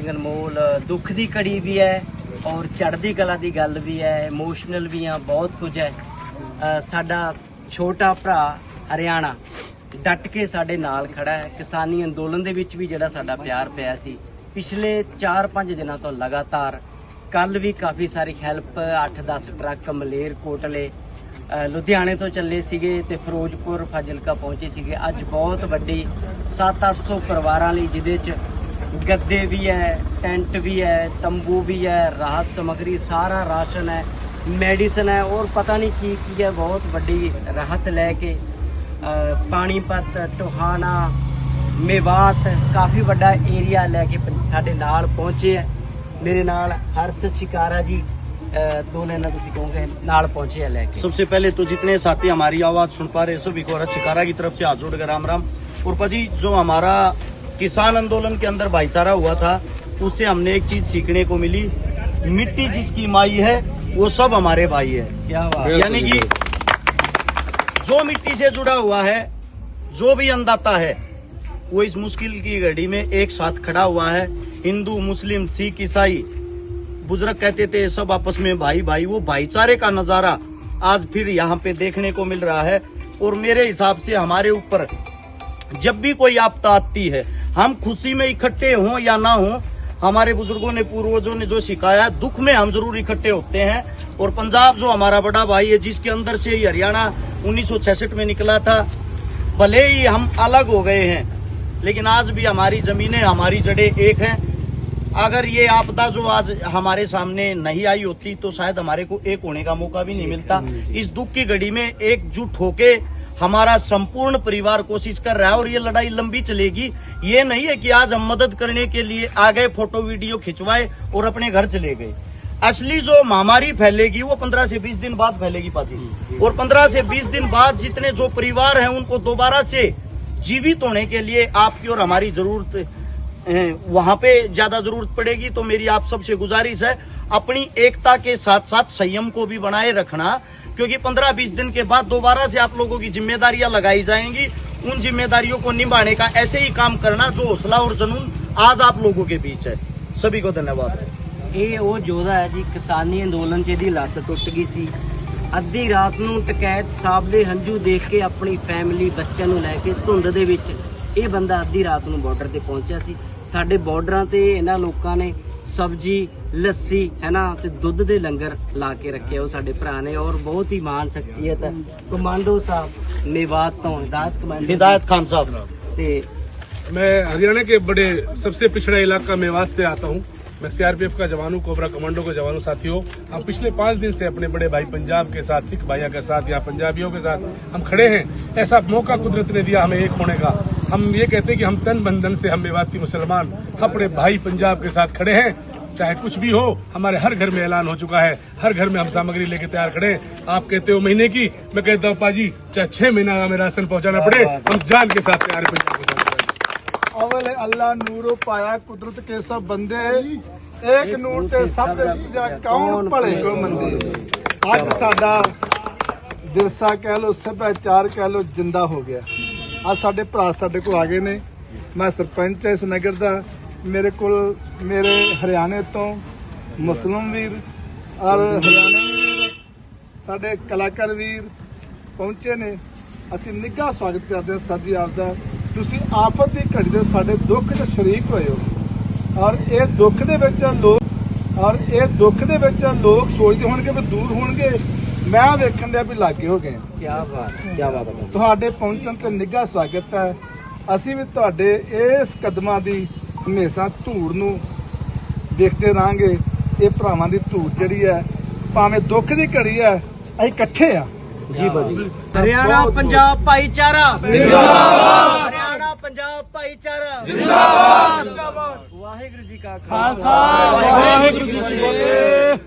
ਅਨਮੋਲ, ਦੁੱਖ ਦੀ ਘੜੀ ਵੀ ਹੈ ਔਰ ਚੜ੍ਹਦੀ ਕਲਾ ਦੀ ਗੱਲ ਵੀ ਹੈ ਇਮੋਸ਼ਨਲ ਵੀ ਆ, ਬਹੁਤ ਕੁਝ ਹੈ। ਸਾਡਾ ਛੋਟਾ ਭਰਾ ਹਰਿਆਣਾ ਡਟ ਕੇ ਸਾਡੇ ਨਾਲ ਖੜਾ ਹੈ। ਕਿਸਾਨੀ ਅੰਦੋਲਨ ਦੇ ਵਿੱਚ ਵੀ ਜਿਹੜਾ ਸਾਡਾ ਪਿਆਰ ਪਿਆ ਸੀ, ਪਿਛਲੇ 4-5 ਦਿਨਾਂ ਤੋਂ ਲਗਾਤਾਰ ਕੱਲ ਵੀ ਕਾਫੀ ਸਾਰੀ ਹੈਲਪ 8-10 ਟਰੱਕ, ਮਲੇਰ ਕੋਟਲੇ ਲੁਧਿਆਣੇ ਤੋਂ ਚੱਲੇ ਸੀਗੇ ਤੇ ਫਿਰੋਜ਼ਪੁਰ, ਫਾਜ਼ਿਲਕਾ ਪਹੁੰਚੇ ਸੀਗੇ। ਅੱਜ ਬਹੁਤ ਵੱਡੀ 7-800 ਪਰਿਵਾਰਾਂ ਲਈ ਜਿਹਦੇ ਚ ਗੱਦੇ ਵੀ ਹੈ ਟੈਂਟ ਵੀ ਹੈ ਤੰਬੂ ਵੀ ਹੈ ਰਾਹਤ ਸਮਗਰੀ ਸਾਰਾ ਰਾਸ਼ਨ ਹੈ ਮੈਡੀਸਨ ਹੈ ਔਰ ਪਤਾ ਨਹੀਂ ਕੀ ਕੀ ਹੈ ਬਹੁਤ ਵੱਡੀ ਰਾਹਤ ਲੈ ਕੇ ਅ, ਪਾਣੀਪਤ ਟੋਹਾਣਾ ਮੇਵਾਤ ਕਾਫੀ ਵੱਡਾ ਏਰੀਆ ਲੈ ਕੇ ਪੰ- ਸਾਡੇ ਨਾਲ ਪਹੁੰਚੇ ਹੈ ਮੇਰੇ ਨਾਲ ਹਰਸ਼ ਸ਼ਿਕਾਰਾ ਜੀ ਅ, ਦੋ ਲੈਣਾ ਤੁਸੀਂ ਕਹੋਗੇ ਨਾਲ ਪਹੁੰਚੇ ਹੈ ਲੈ ਕੇ सबसे पहले तो जितने साथी हमारी आवाज सुन पा रहे सभी को रच शिकारा की तरफ से हाथ जोड़कर राम राम और पाजी जो हमारा किसान आंदोलन के अंदर भाईचारा हुआ था उससे हमने एक चीज़ सीखने को मिली। मिट्टी जिसकी माई है वो सब हमारे भाई है। क्या यानी कि जो मिट्टी से जुड़ा हुआ है जो भी अंदाता है वो इस मुश्किल की घड़ी में एक साथ खड़ा हुआ है। हिंदू मुस्लिम सिख ईसाई बुज़ुर्ग कहते थे सब आपस में भाई भाई। वो भाईचारे का नज़ारा आज फिर यहाँ पे देखने को मिल रहा है। और मेरे हिसाब से हमारे ऊपर जब भी कोई आपदा आती है हम खुशी में इकट्ठे हों या ना हों हमारे बुज़ुर्गों ने पूर्वजों ने जो सिखाया दुख में हम ज़रूर इकट्ठे होते हैं। और पंजाब जो हमारा बड़ा भाई है जिसके अंदर से ही हरियाणा 1966 में निकला था भले ही हम अलग हो गए हैं लेकिन आज भी हमारी जमीनें हमारी जड़ें एक हैं। अगर ये आपदा जो आज हमारे सामने नहीं आई होती तो शायद हमारे को एक होने का मौका भी नहीं मिलता। इस दुख की घड़ी में एकजुट होके हमारा संपूर्ण परिवार कोशिश कर रहा है और ये लड़ाई लंबी चलेगी। ये नहीं है कि आज हम मदद करने के लिए आ गए, फ़ोटो, वीडियो खिंचवाए और अपने घर चले गए। असली जो महामारी फैलेगी, वो 15 से 20 दिन बाद फैलेगी, पाजी। और 15 से 20 दिन बाद जितने जो परिवार हैं, उनको दोबारा से जीवित होने के लिए आपकी और हमारी ज़रूरत वहाँ पे ज़्यादा ज़रूरत पड़ेगी। तो मेरी आप सबसे गुजारिश है, अपनी एकता के साथ साथ संयम को भी बनाए रखना। क्योंकि 15-20 दिन के बाद दोबारा से आप लोगों की जिम्मेदारियां लगाई जाएंगी उन जिम्मेदारियों को निभाने का ऐसे ही काम करना जो हौसला और जुनून आज आप लोगों के बीच है सभी को धन्यवाद ਇਹ ਉਹ ਯੋਧਾ ਹੈ ਜੀ ਕਿਸਾਨੀ ਅੰਦੋਲਨ 'ਚ ਇਹਦੀ ਲੱਤ ਟੁੱਟ ਗਈ ਸੀ ਅੱਧੀ ਰਾਤ ਨੂੰ ਟਕੈਤ ਸਾਹਿਬ ਦੇ ਹੰਝੂ ਦੇਖ ਕੇ ਆਪਣੀ ਫੈਮਿਲੀ ਬੱਚਿਆਂ ਨੂੰ ਲੈ ਕੇ ਧੁੰਦ ਦੇ ਵਿੱਚ ਇਹ ਬੰਦਾ ਅੱਧੀ ਰਾਤ ਨੂੰ ਬਾਰਡਰ ਤੇ ਪਹੁੰਚਿਆ ਸੀ ਸਾਡੇ ਬਾਰਡਰਾਂ ਤੇ ਇਹਨਾਂ ਲੋਕਾਂ ਨੇ ਸਬਜੀ ਲੱਸੀ ਹੈਨਾ ਤੇ ਦੁੱਧ ਦੇ ਲੰਗਰ ਲਾ ਕੇ ਰੱਖਿਆ ਉਹ ਸਾਡੇ ਭਰਾ ਨੇ ਔਰ ਬਹੁਤ ਹੀ ਮਾਨ ਸ਼ਖਸੀਅਤ ਹੈ ਕਮਾਂਡੋ ਸਾਹਿਬ ਮੇਵਾਤ ਤੋਂ ਹਿਦਾਇਤ ਕਮਾਂਡੋ हिदायत खान साहब ਤੇ मैं हरियाणा के बड़े सबसे पिछड़ा इलाका मेवात से आता हूँ मैं सीआरपीएफ का जवान हूँ कोबरा कमांडो के जवानों साथियों हम पिछले पांच दिन से अपने बड़े भाई पंजाब के साथ सिख भाइयों के साथ या पंजाबियों के साथ हम खड़े हैं ऐसा मौका कुदरत ने दिया हमें एक होने का हम ये कहते हैं कि हम तन बंधन से हम मेवाती मुसलमान अपने भाई पंजाब के साथ खड़े हैं चाहे कुछ भी हो हमारे हर घर में ऐलान हो चुका है हर घर में हम सामग्री लेके तैयार खड़े हैं आप कहते हो महीने की मैं कहता हूँ पाजी चाहे छह महीना का हमें राशन पहुंचाना पड़े हम जान के साथ तैयार हैं पंजाब के साथ ਅਵਲ ਅੱਲਾ ਨੂਰੋ ਪਾਇਆ ਕੁਦਰਤ ਕੇ ਸਭ ਬੰਦੇ ਏਕ ਨੂਰ ਤੇ ਸਭ ਵੀਰਾ ਕੌਣ ਭਲੇ ਕੋ ਮੰਦੇ ਅੱਜ ਸਾਡਾ ਵਿਰਸਾ ਕਹਿ ਲੋ ਸੱਭਿਆਚਾਰ ਕਹਿ ਲੋ ਜਿੰਦਾ ਹੋ ਗਿਆ ਆ ਸਾਡੇ ਭਰਾ ਸਾਡੇ ਕੋਲ ਆ ਗਏ ਨੇ। ਮੈਂ ਸਰਪੰਚ ਹਾਂ ਇਸ ਨਗਰ ਦਾ। ਮੇਰੇ ਕੋਲ ਮੇਰੇ ਹਰਿਆਣੇ ਤੋਂ ਮੁਸਲਮ ਵੀਰ, ਔਰ ਹਰਿਆਣੇ ਵੀਰ ਸਾਡੇ ਕਲਾਕਾਰ ਵੀਰ ਪਹੁੰਚੇ ਨੇ। ਅਸੀਂ ਨਿੱਘਾ ਸਵਾਗਤ ਕਰਦੇ ਹਾਂ ਸਰ ਜੀ ਆਪ ਦਾ ਤੁਸੀਂ ਆਫਤ ਦੀ ਘੜੀ ਦੇ ਸਾਡੇ ਦੁੱਖ 'ਚ ਸ਼ਰੀਕ ਹੋਏ ਹੋ। ਔਰ ਇਹ ਦੁੱਖ ਦੇ ਵਿੱਚ ਲੋਕ ਔਰ ਇਹ ਦੁੱਖ ਦੇ ਵਿੱਚ ਲੋਕ ਸੋਚਦੇ ਹੋਣਗੇ ਵੀ ਦੂਰ ਹੋਣਗੇ। ਮੈਂ ਵੇਖਣ ਦੇ ਵੀ ਲਾਗੇ ਹੋ ਗਏ ਤੁਹਾਡੇ ਪਹੁੰਚਣ ਤੇ ਨਿੱਘਾ ਸਵਾਗਤ ਹੈ। ਅਸੀਂ ਵੀ ਤੁਹਾਡੇ ਇਸ ਕਦਮਾਂ ਦੀ ਹਮੇਸ਼ਾ ਧੂੜ ਨੂੰ ਵੇਖਦੇ ਰਾਂਗੇ ਇਹ ਭਰਾਵਾਂ ਦੀ ਧੂੜ ਜਿਹੜੀ ਹੈ ਭਾਵੇਂ ਦੁੱਖ ਦੀ ਘੜੀ ਹੈ ਅਸੀਂ ਇਕੱਠੇ ਆ। ਜੀ ਬਾਜੀ ਹਰਿਆਣਾ ਪੰਜਾਬ ਭਾਈਚਾਰਾ। ਜਿੰਦਾਬਾਦ। ਹਰਿਆਣਾ ਪੰਜਾਬ ਭਾਈਚਾਰਾ। ਜਿੰਦਾਬਾਦ। ਵਾਹਿਗੁਰੂ ਜੀ ਕਾ ਖਾਲਸਾ। ਵਾਹਿਗੁਰੂ ਜੀ ਕੀ ਫਤਿਹ।